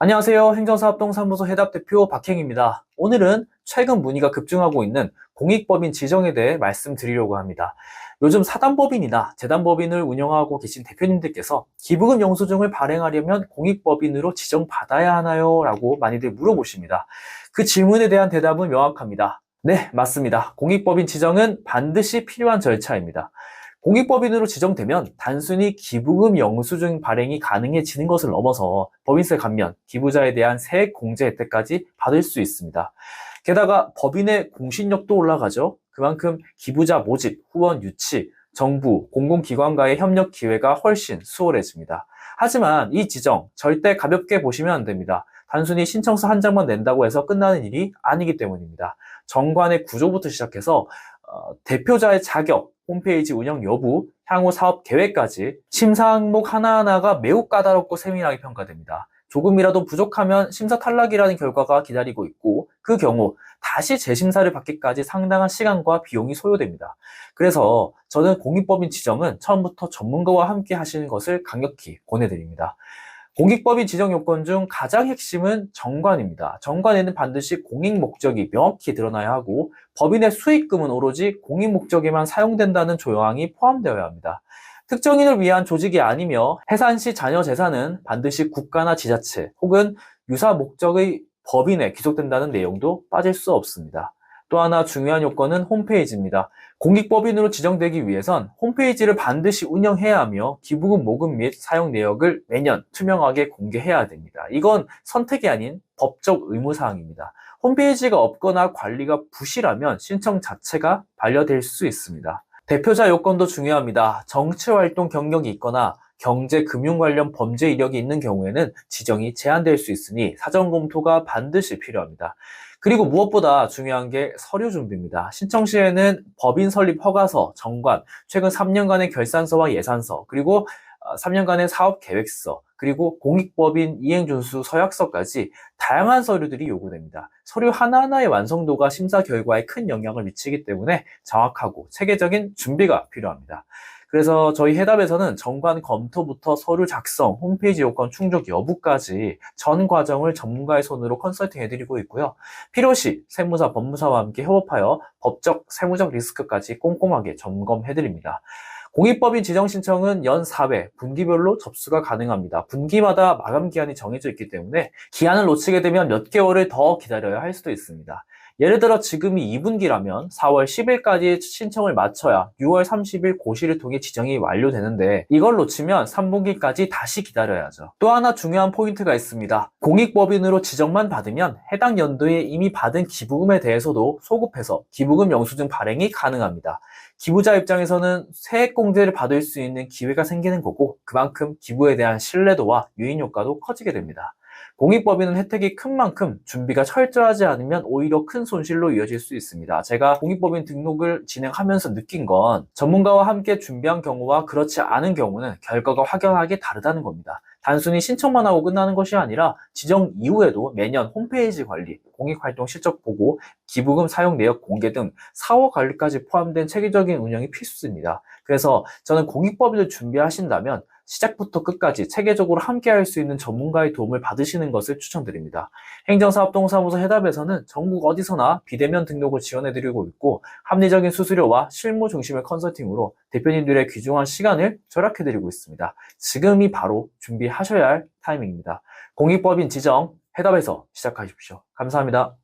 안녕하세요. 행정사업동사무소 해답대표 박행입니다. 오늘은 최근 문의가 급증하고 있는 공익법인 지정에 대해 말씀드리려고 합니다. 요즘 사단법인이나 재단법인을 운영하고 계신 대표님들께서 기부금 영수증을 발행하려면 공익법인으로 지정받아야 하나요? 라고 많이들 물어보십니다. 그 질문에 대한 대답은 명확합니다. 네, 맞습니다. 공익법인 지정은 반드시 필요한 절차입니다. 공익법인으로 지정되면 단순히 기부금 영수증 발행이 가능해지는 것을 넘어서 법인세 감면, 기부자에 대한 세액 공제 혜택까지 받을 수 있습니다. 게다가 법인의 공신력도 올라가죠. 그만큼 기부자 모집, 후원 유치, 정부, 공공기관과의 협력 기회가 훨씬 수월해집니다. 하지만 이 지정 절대 가볍게 보시면 안 됩니다. 단순히 신청서 한 장만 낸다고 해서 끝나는 일이 아니기 때문입니다. 정관의 구조부터 시작해서 어, 대표자의 자격, 홈페이지 운영 여부, 향후 사업 계획까지 심사 항목 하나하나가 매우 까다롭고 세밀하게 평가됩니다. 조금이라도 부족하면 심사 탈락이라는 결과가 기다리고 있고 그 경우 다시 재심사를 받기까지 상당한 시간과 비용이 소요됩니다. 그래서 저는 공익법인 지정은 처음부터 전문가와 함께 하시는 것을 강력히 권해드립니다. 공익법인 지정 요건 중 가장 핵심은 정관입니다. 정관에는 반드시 공익 목적이 명확히 드러나야 하고 법인의 수익금은 오로지 공익 목적에만 사용된다는 조항이 포함되어야 합니다. 특정인을 위한 조직이 아니며 해산 시 자녀 재산은 반드시 국가나 지자체 혹은 유사 목적의 법인에 귀속된다는 내용도 빠질 수 없습니다. 또 하나 중요한 요건은 홈페이지입니다. 공익법인으로 지정되기 위해선 홈페이지를 반드시 운영해야 하며 기부금 모금 및 사용 내역을 매년 투명하게 공개해야 됩니다. 이건 선택이 아닌 법적 의무사항입니다. 홈페이지가 없거나 관리가 부실하면 신청 자체가 반려될 수 있습니다. 대표자 요건도 중요합니다. 정치활동 경력이 있거나 경제, 금융 관련 범죄 이력이 있는 경우에는 지정이 제한될 수 있으니 사전 검토가 반드시 필요합니다. 그리고 무엇보다 중요한 게 서류 준비입니다. 신청 시에는 법인 설립 허가서, 정관, 최근 3년간의 결산서와 예산서, 그리고 3년간의 사업 계획서, 그리고 공익법인 이행준수 서약서까지 다양한 서류들이 요구됩니다. 서류 하나하나의 완성도가 심사 결과에 큰 영향을 미치기 때문에 정확하고 체계적인 준비가 필요합니다. 그래서 저희 해답에서는 정관 검토부터 서류 작성, 홈페이지 요건 충족 여부까지 전 과정을 전문가의 손으로 컨설팅 해드리고 있고요. 필요시 세무사, 법무사와 함께 협업하여 법적, 세무적 리스크까지 꼼꼼하게 점검해드립니다. 공익법인 지정 신청은 연 4회 분기별로 접수가 가능합니다. 분기마다 마감 기한이 정해져 있기 때문에 기한을 놓치게 되면 몇 개월을 더 기다려야 할 수도 있습니다. 예를 들어 지금이 2분기라면 4월 10일까지 신청을 마쳐야 6월 30일 고시를 통해 지정이 완료되는데 이걸 놓치면 3분기까지 다시 기다려야죠. 또 하나 중요한 포인트가 있습니다. 공익법인으로 지정만 받으면 해당 연도에 이미 받은 기부금에 대해서도 소급해서 기부금 영수증 발행이 가능합니다. 기부자 입장에서는 세액 공제를 받을 수 있는 기회가 생기는 거고 그만큼 기부에 대한 신뢰도와 유인 효과도 커지게 됩니다. 공익법인은 혜택이 큰 만큼 준비가 철저하지 않으면 오히려 큰 손실로 이어질 수 있습니다. 제가 공익법인 등록을 진행하면서 느낀 건 전문가와 함께 준비한 경우와 그렇지 않은 경우는 결과가 확연하게 다르다는 겁니다. 단순히 신청만 하고 끝나는 것이 아니라 지정 이후에도 매년 홈페이지 관리, 공익활동 실적 보고, 기부금 사용 내역 공개 등 사후 관리까지 포함된 체계적인 운영이 필수입니다. 그래서 저는 공익법인을 준비하신다면 시작부터 끝까지 체계적으로 함께 할 수 있는 전문가의 도움을 받으시는 것을 추천드립니다. 행정사업동사무소 해답에서는 전국 어디서나 비대면 등록을 지원해드리고 있고 합리적인 수수료와 실무 중심의 컨설팅으로 대표님들의 귀중한 시간을 절약해드리고 있습니다. 지금이 바로 준비 하셔야 할 타이밍입니다. 공익법인 지정 해답에서 시작하십시오. 감사합니다.